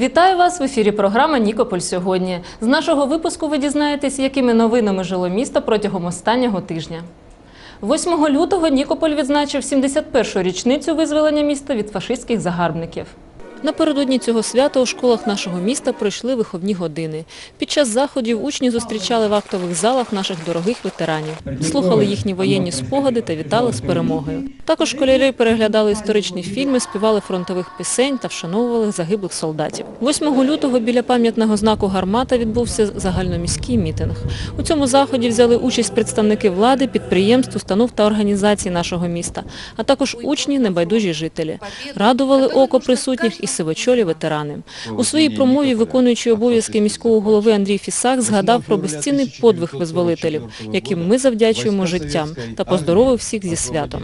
Вітаю вас в ефірі програма Нікополь сьогодні. З нашого випуску ви дізнаєтесь, якими новинами жило місто протягом останнього тижня. 8 лютого Нікополь відзначив 71-ю річницю визволення міста від фашистських загарбників. Напередодні цього свята у школах нашого міста пройшли виховні години. Під час заходів учні зустрічали в актових залах наших дорогих ветеранів, слухали їхні воєнні спогади та вітали з перемогою. Також школярі переглядали історичні фільми, співали фронтових пісень та вшановували загиблих солдатів. 8 лютого біля пам'ятного знаку «Гармата» відбувся загальноміський мітинг. У цьому заході взяли участь представники влади, підприємств, установ та організацій нашого міста, а також учні, небайдужі жителі. Радували око присутніх і сивочолі ветерани. У своїй промові виконуючий обов'язки міського голови Андрій Фісак згадав про безцінний подвиг визволителів, яким ми завдячуємо життям, та поздоровив всіх зі святом.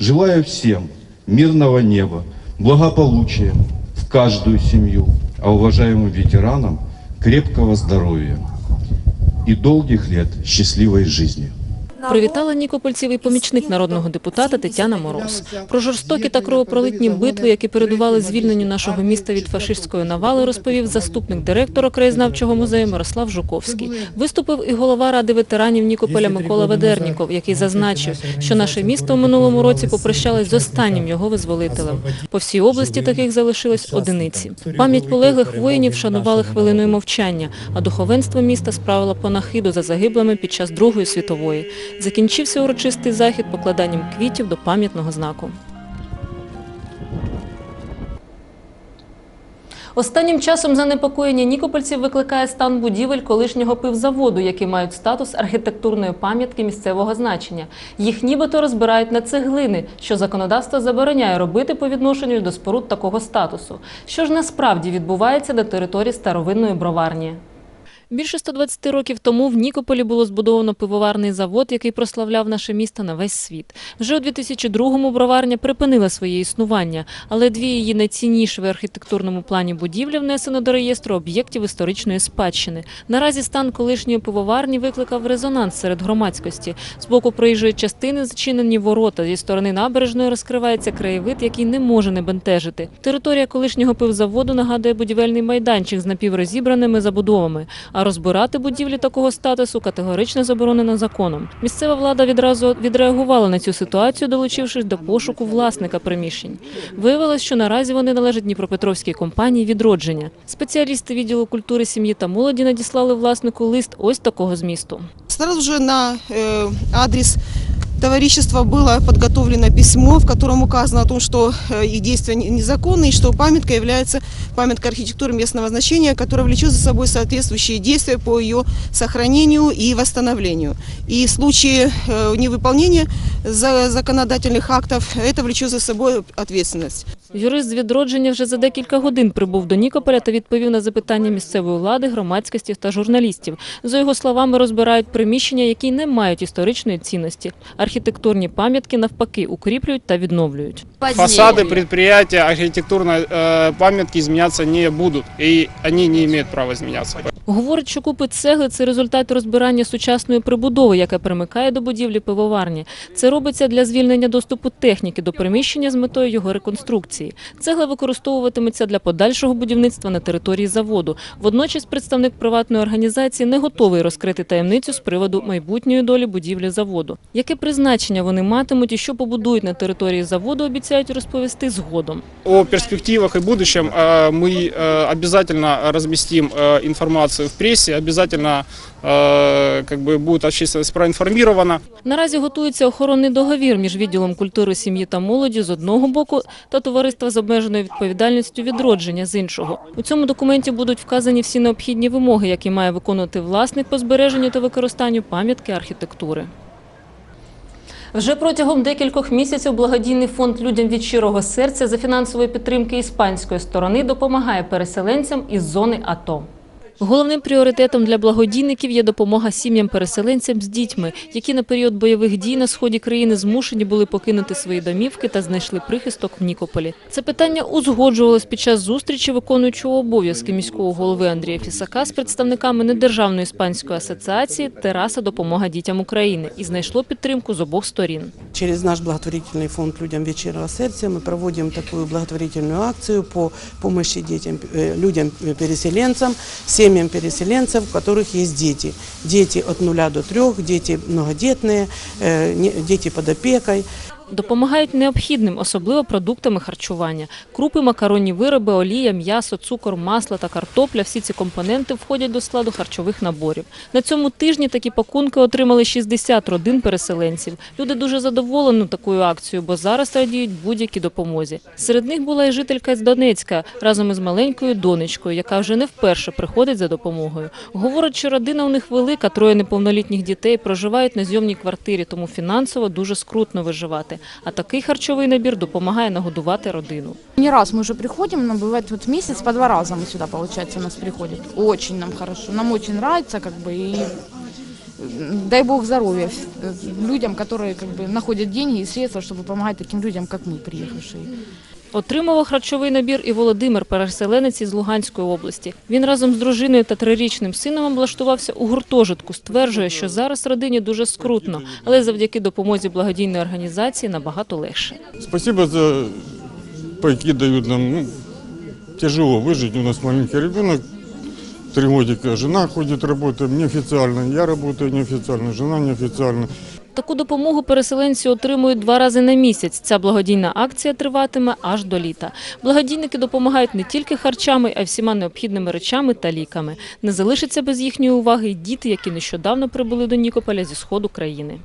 Желаю всем мирного неба, благополучия в каждую семью, а уважаемым ветеранам крепкого здоровья и долгих лет счастливой жизни. Привітала нікопольців і помічник народного депутата Тетяна Мороз. Про жорстокі та кровопролитні битви, які передували звільненню нашого міста від фашистської навали, розповів заступник директора краєзнавчого музею Мирослав Жуковський. Виступив і голова ради ветеранів Нікополя Микола Ведерніков, який зазначив, що наше місто у минулому році попрощалось з останнім його визволителем. По всій області таких залишилось одиниці. Пам'ять полеглих воїнів шанували хвилиною мовчання, а духовенство міста справило панахиду за загиблими під час Другої світової. Закінчився урочистий захід покладанням квітів до пам'ятного знаку. Останнім часом занепокоєння нікопольців викликає стан будівель колишнього пивзаводу, які мають статус архітектурної пам'ятки місцевого значення. Їх нібито розбирають на цеглини, що законодавство забороняє робити по відношенню до споруд такого статусу. Що ж насправді відбувається на території старовинної броварні? Більше 120 років тому в Нікополі було збудовано пивоварний завод, який прославляв наше місто на весь світ. Вже у 2002-му броварня припинила своє існування, але дві її найцінніші в архітектурному плані будівлі внесено до реєстру об'єктів історичної спадщини. Наразі стан колишньої пивоварні викликав резонанс серед громадськості. З боку проїжджої частини зачинені ворота. Зі сторони набережної розкривається краєвид, який не може не бентежити. Територія колишнього пивзаводу нагадує будівельний майданчик з напіврозібраними забудовами. А розбирати будівлі такого статусу категорично заборонено законом. Місцева влада відразу відреагувала на цю ситуацію, долучившись до пошуку власника приміщень. Виявилось, що наразі вони належать Дніпропетровській компанії відродження. Спеціалісти відділу культури, сім'ї та молоді надіслали власнику лист ось такого змісту. Зараз вже на э, адрес товарищества было подготовлено письмо, в котором указано о том, что э, их действия не- незаконны и что памятка является памяткой архитектуры местного значения, которая влечет за собой соответствующие действия по ее сохранению и восстановлению. И в случае э, невыполнения за- законодательных актов это влечет за собой ответственность. Юрист з відродження вже за декілька годин прибув до Нікополя та відповів на запитання місцевої влади, громадськості та журналістів. За його словами, розбирають приміщення, які не мають історичної цінності. Архітектурні пам'ятки навпаки укріплюють та відновлюють. Фасади підприємства, архитектурной э, памятки змінятися не будуть і они не мають права изменяться. Говорить, що купи цегли – це результат розбирання сучасної прибудови, яка примикає до будівлі пивоварні. Це робиться для звільнення доступу техніки до приміщення з метою його реконструкції. Цегла використовуватиметься для подальшого будівництва на території заводу. Водночас представник приватної організації не готовий розкрити таємницю з приводу майбутньої долі будівлі заводу. Яке призначення вони матимуть і що побудують на території заводу, обіцяють розповісти згодом. О перспективах и будущем э, мы э, обязательно разместим э, информацию в прессе, обязательно э, как бы будет общественность проинформирована. Наразі готується охоронний договір між відділом культури, сім'ї та молоді з одного боку та товариства з обмеженою відповідальністю відродження з іншого. У цьому документі будуть вказані всі необхідні вимоги, які має виконувати власник по збереженню та використанню пам'ятки архітектури. Вже протягом декількох місяців благодійний фонд людям від щирого серця за фінансової підтримки іспанської сторони допомагає переселенцям із зони АТО. Головним пріоритетом для благодійників є допомога сім'ям-переселенцям з дітьми, які на період бойових дій на сході країни змушені були покинути свої домівки та знайшли прихисток в Нікополі. Це питання узгоджувалось під час зустрічі виконуючого обов'язки міського голови Андрія Фісака з представниками недержавної іспанської асоціації Тераса допомога дітям України і знайшло підтримку з обох сторін. Через наш благотворительный фонд «Людям вечернего сердца» мы проводим такую благотворительную акцию по помощи детям, э, людям-переселенцам, семьям переселенцев, у которых есть дети. Дети от 0 до 3, дети многодетные, э, не- дети под опекой. Допомагають необхідним, особливо продуктами харчування. Крупи, макаронні вироби, олія, м'ясо, цукор, масло та картопля – всі ці компоненти входять до складу харчових наборів. На цьому тижні такі пакунки отримали 60 родин переселенців. Люди дуже задоволені такою акцією, бо зараз радіють будь-якій допомозі. Серед них була і жителька з Донецька разом із маленькою донечкою, яка вже не вперше приходить за допомогою. Говорить, що родина у них велика, троє неповнолітніх дітей проживають на зйомній квартирі, тому фінансово дуже скрутно виживати. А такий харчовий набір допомагає нагодувати родину. Не раз мы уже приходим, но бывает вот в месяц по два раза мы сюда, получается, у нас приходят. Очень нам хорошо, нам очень нравится, как бы, и м, дай бог здоровья э, людям, которые как бы находят деньги и средства, чтобы помогать таким людям, как мы, приехавшие. Отримував харчовий набір і Володимир, переселенець із Луганської області. Він разом з дружиною та трирічним сином облаштувався у гуртожитку. Стверджує, що зараз родині дуже скрутно, але завдяки допомозі благодійної організації набагато легше. Спасибо за пайки дают нам. Ну, тяжело выжить. У нас маленький ребенок, три годика. Жена ходит, работает неофициально. Я работаю неофициально, жена неофициально. Таку допомогу переселенці отримують два рази на місяць. Ця благодійна акція триватиме аж до літа. Благодійники допомагають не тільки харчами, а й всіма необхідними речами та ліками. Не залишаться без їхньої уваги й діти, які нещодавно прибули до Нікополя зі сходу країни.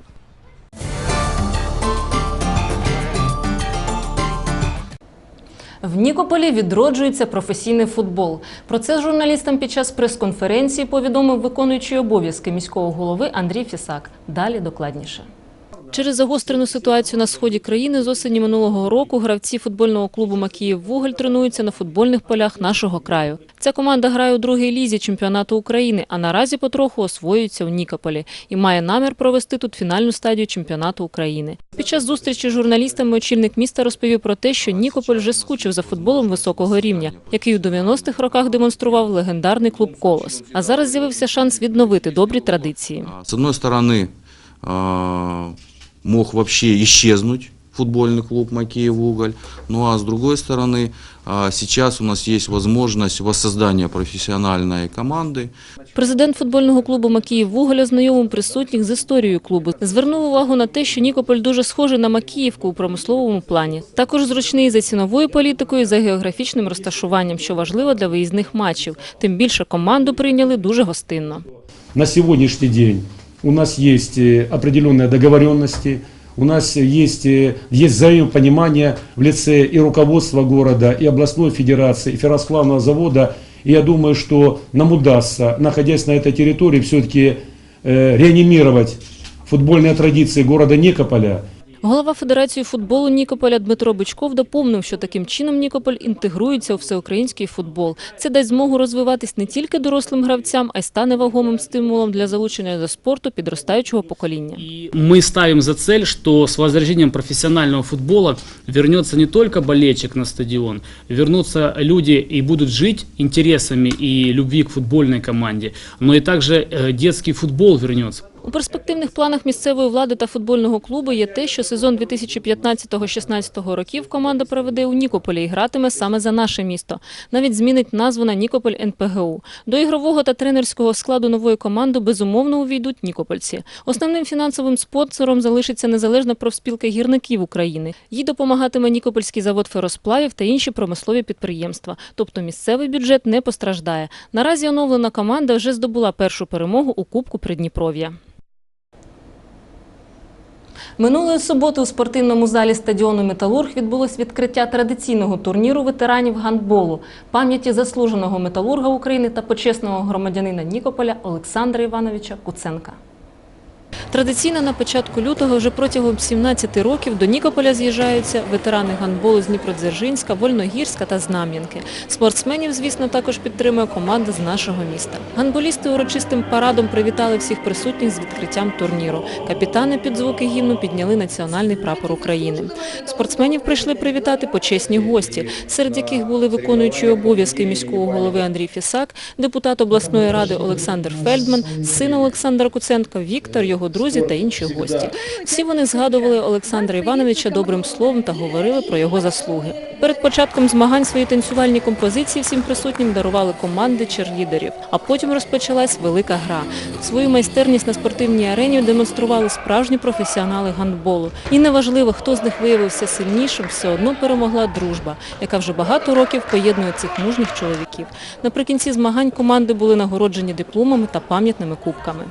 В Нікополі відроджується професійний футбол. Про це журналістам під час прес-конференції повідомив виконуючий обов'язки міського голови Андрій Фісак. Далі докладніше. Через загострену ситуацію на сході країни з осені минулого року гравці футбольного клубу Макіїв Вуголь тренуються на футбольних полях нашого краю. Ця команда грає у другій лізі чемпіонату України, а наразі потроху освоюється у Нікополі і має намір провести тут фінальну стадію чемпіонату України. Під час зустрічі з журналістами очільник міста розповів про те, що Нікополь вже скучив за футболом високого рівня, який у 90-х роках демонстрував легендарний клуб Колос. А зараз з'явився шанс відновити добрі традиції. А, С одной стороны, а, мог вообще исчезнуть футбольный клуб Макеев Уголь, ну а с другой стороны, а, сейчас у нас есть возможность воссоздания профессиональной команды. Президент футбольного клубу Макіїв Вуголь ознайомив присутніх з історією клубу. Звернув увагу на те, що Нікополь дуже схожий на Макіївку у промисловому плані. Також зручний за ціновою політикою, і за географічним розташуванням, що важливо для виїзних матчів. Тим більше команду прийняли дуже гостинно. На сегодняшний день у нас есть э, определенные договоренности, у нас есть, э, есть взаимопонимание в лице и руководства города, и областной федерации, и ферросплавного завода. И я думаю, что нам удастся, находясь на этой территории, все-таки э, реанимировать футбольные традиции города Никополя Голова Федерації футболу Нікополя Дмитро Бичков доповнив, що таким чином Нікополь інтегрується у всеукраїнський футбол. Це дасть змогу розвиватись не тільки дорослим гравцям, а й стане вагомим стимулом для залучення до спорту підростаючого покоління. И мы ставим за цель, что с возвращением профессионального футбола вернется не только болельщик на стадион, вернутся люди и будут жить интересами и любви к футбольной команде, но и также э, детский футбол вернется. У перспективних планах місцевої влади та футбольного клубу є те, що сезон 2015-16 років команда проведе у Нікополі і гратиме саме за наше місто. Навіть змінить назву на Нікополь НПГУ. До ігрового та тренерського складу нової команди безумовно увійдуть нікопольці. Основним фінансовим спонсором залишиться незалежна профспілка гірників України. Їй допомагатиме Нікопольський завод феросплавів та інші промислові підприємства. Тобто місцевий бюджет не постраждає. Наразі оновлена команда вже здобула першу перемогу у Кубку Придніпров'я. Минулої суботи у спортивному залі стадіону Металург відбулось відкриття традиційного турніру ветеранів гандболу пам'яті заслуженого металурга України та почесного громадянина Нікополя Олександра Івановича Куценка. Традиційно на початку лютого вже протягом 17 років до Нікополя з'їжджаються ветерани гандболу з Дніпродзержинська, Вольногірська та Знам'янки. Спортсменів, звісно, також підтримує команда з нашого міста. Гандболісти урочистим парадом привітали всіх присутніх з відкриттям турніру. Капітани під звуки гімну підняли національний прапор України. Спортсменів прийшли привітати почесні гості, серед яких були виконуючі обов'язки міського голови Андрій Фісак, депутат обласної ради Олександр Фельдман, син Олександра Куценка, Віктор, його друзі та інші гості. Всі вони згадували Олександра Івановича добрим словом та говорили про його заслуги. Перед початком змагань свої танцювальні композиції всім присутнім дарували команди черлідерів. А потім розпочалась велика гра. Свою майстерність на спортивній арені демонстрували справжні професіонали гандболу. І неважливо, хто з них виявився сильнішим, все одно перемогла дружба, яка вже багато років поєднує цих мужніх чоловіків. Наприкінці змагань команди були нагороджені дипломами та пам'ятними кубками.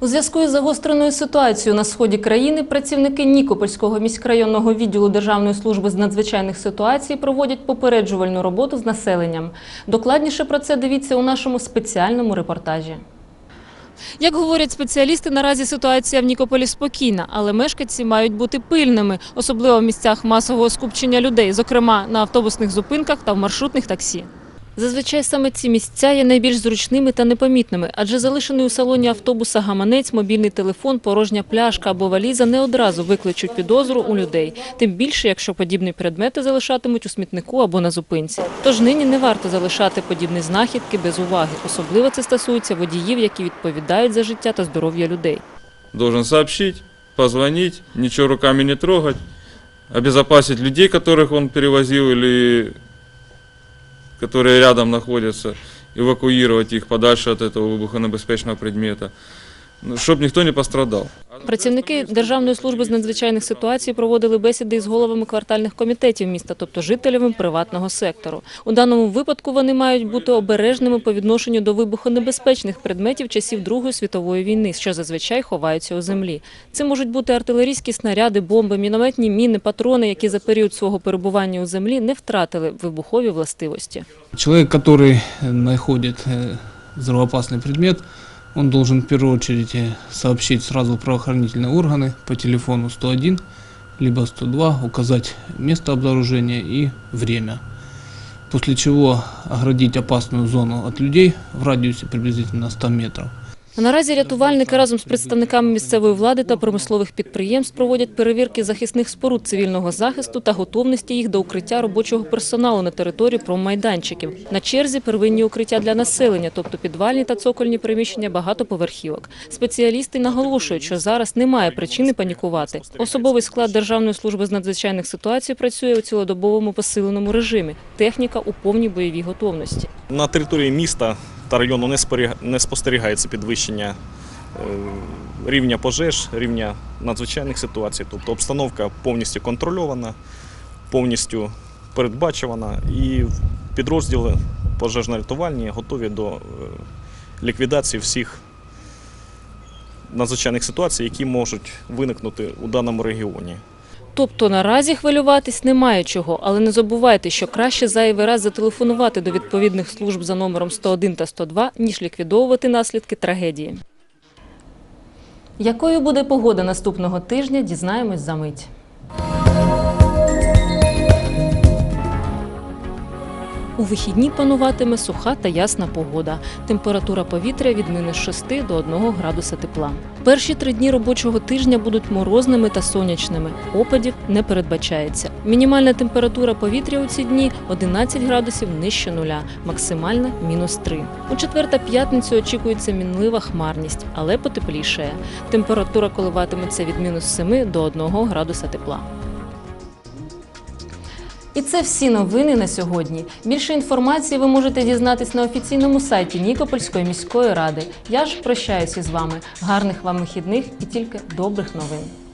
У зв'язку із загостреною ситуацією на сході країни працівники Нікопольського міськрайонного відділу Державної служби з надзвичайних ситуацій проводять попереджувальну роботу з населенням. Докладніше про це дивіться у нашому спеціальному репортажі. Як говорять спеціалісти, наразі ситуація в Нікополі спокійна, але мешканці мають бути пильними, особливо в місцях масового скупчення людей, зокрема на автобусних зупинках та в маршрутних таксі. Зазвичай саме ці місця є найбільш зручними та непомітними, адже залишений у салоні автобуса гаманець, мобільний телефон, порожня пляшка або валіза не одразу викличуть підозру у людей, тим більше, якщо подібні предмети залишатимуть у смітнику або на зупинці. Тож нині не варто залишати подібні знахідки без уваги. Особливо це стосується водіїв, які відповідають за життя та здоров'я людей. должен сообщить, позвонить, ничего руками не трогать, обезопасить людей, которых он перевозил или которые рядом находятся, эвакуировать их подальше от этого выбухонебезпечного предмета, чтобы никто не пострадал. Працівники Державної служби з надзвичайних ситуацій проводили бесіди із головами квартальних комітетів міста, тобто жителями приватного сектору. У даному випадку вони мають бути обережними по відношенню до вибухонебезпечних предметів часів Другої світової війни, що зазвичай ховаються у землі. Це можуть бути артилерійські снаряди, бомби, мінометні міни, патрони, які за період свого перебування у землі не втратили вибухові властивості. Человек, который э, находит э, взрывоопасный предмет, Он должен в первую очередь э, сообщить сразу в правоохранительные органы по телефону 101 либо 102, указать место обнаружения и время. После чего оградить опасную зону от людей в радиусе приблизительно 100 метров. Наразі рятувальники разом з представниками місцевої влади та промислових підприємств проводять перевірки захисних споруд цивільного захисту та готовності їх до укриття робочого персоналу на території промайданчиків. На черзі первинні укриття для населення, тобто підвальні та цокольні приміщення багатоповерхівок. Спеціалісти наголошують, що зараз немає причини панікувати. Особовий склад Державної служби з надзвичайних ситуацій працює у цілодобовому посиленому режимі. Техніка у повній бойовій готовності. На території міста та району не спостерігається підвищення е, рівня пожеж, рівня надзвичайних ситуацій. Тобто обстановка повністю контрольована, повністю передбачувана і підрозділи пожежно-рятувальні готові до е, ліквідації всіх надзвичайних ситуацій, які можуть виникнути у даному регіоні. Тобто наразі хвилюватись немає чого, але не забувайте, що краще зайвий раз зателефонувати до відповідних служб за номером 101 та 102, ніж ліквідовувати наслідки трагедії. Якою буде погода наступного тижня, дізнаємось за мить. У вихідні пануватиме суха та ясна погода. Температура повітря від мінус 6 до 1 градуса тепла. Перші три дні робочого тижня будуть морозними та сонячними. Опадів не передбачається. Мінімальна температура повітря у ці дні 11 градусів нижче нуля, максимальна мінус 3. У четвер та п'ятницю очікується мінлива хмарність, але потеплішає. Температура коливатиметься від мінус 7 до 1 градуса тепла. І це всі новини на сьогодні. Більше інформації ви можете дізнатись на офіційному сайті Нікопольської міської ради. Я ж прощаюся з вами. Гарних вам вихідних і тільки добрих новин.